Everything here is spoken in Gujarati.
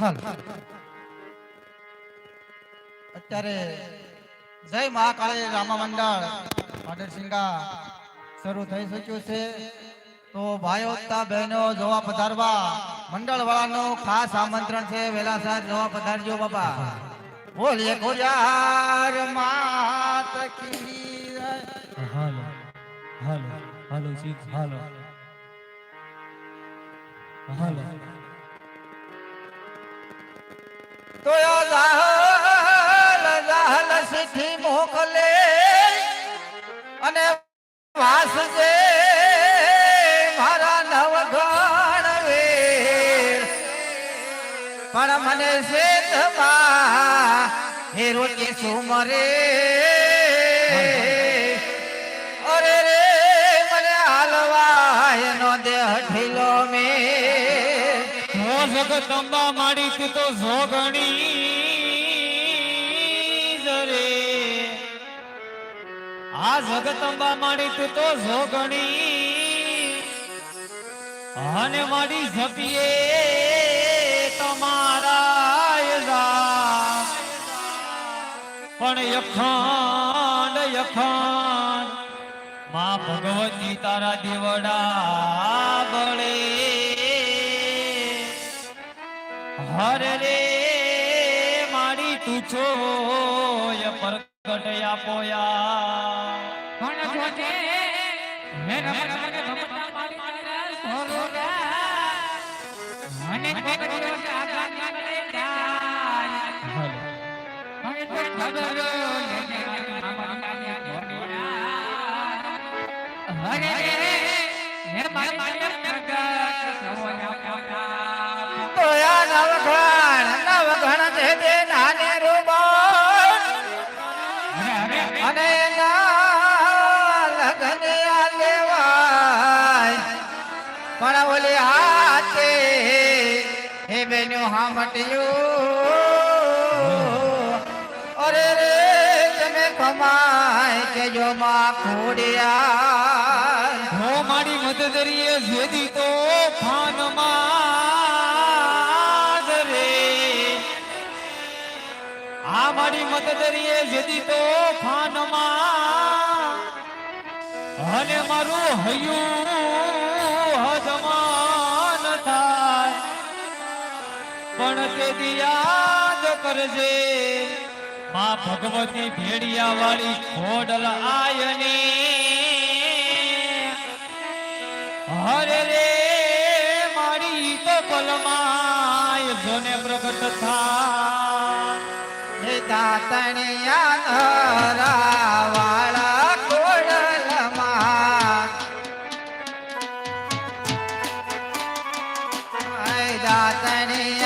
હાલ અત્યારે જય મહાકાળી રામા મંડળ પાટણસિંગા શરૂ થઈ ચૂક્યું છે. તો ભાઈઓ બહેનો, જોવા પધારવા. મંડળ વાળાનું ખાસ આમંત્રણ છે. વેલા સાહેબ જોવા પધારજો બાપા. બોલીએ ખોડિયાર માત હાલો હાલો હાલો હાલો. હાલો. તો સિદ્ધિ મોકલે. અને વાસજે મારા નવગણ વીર. પણ મને શેતમાં હેરો કે સુમરે હો જગદંબા માડી તું તો જોગણી જરે. આ જગદંબા માડી તો જોગણી અને માડી જપીએ તમારા પણ યખાન યખાન, માં ભગવતી તારા દેવડા હરે રે મારી તું છો પ્રગટ આપોયા. ને મારી પણ ઓલી હાથે હે બેનો હામટ્યું. અરે રે, તમે કમાય કે જો માં ખોડિયા. હો મારી મદદરીએ જેદી તો ફાનમાં આ મારી મદદરીએ જેદી તો ફાનમાં અને મારું હૈયું હજમાન થાય. પણ તે યાદ કરજે, માં ભગવતી ભેડિયા વાળી ખોડલ આયની. હરે રે, મારી તો પલમાય જોને પ્રગટ થા હે દાતણિયા વાળા કોડલમાં આય દાતણિયા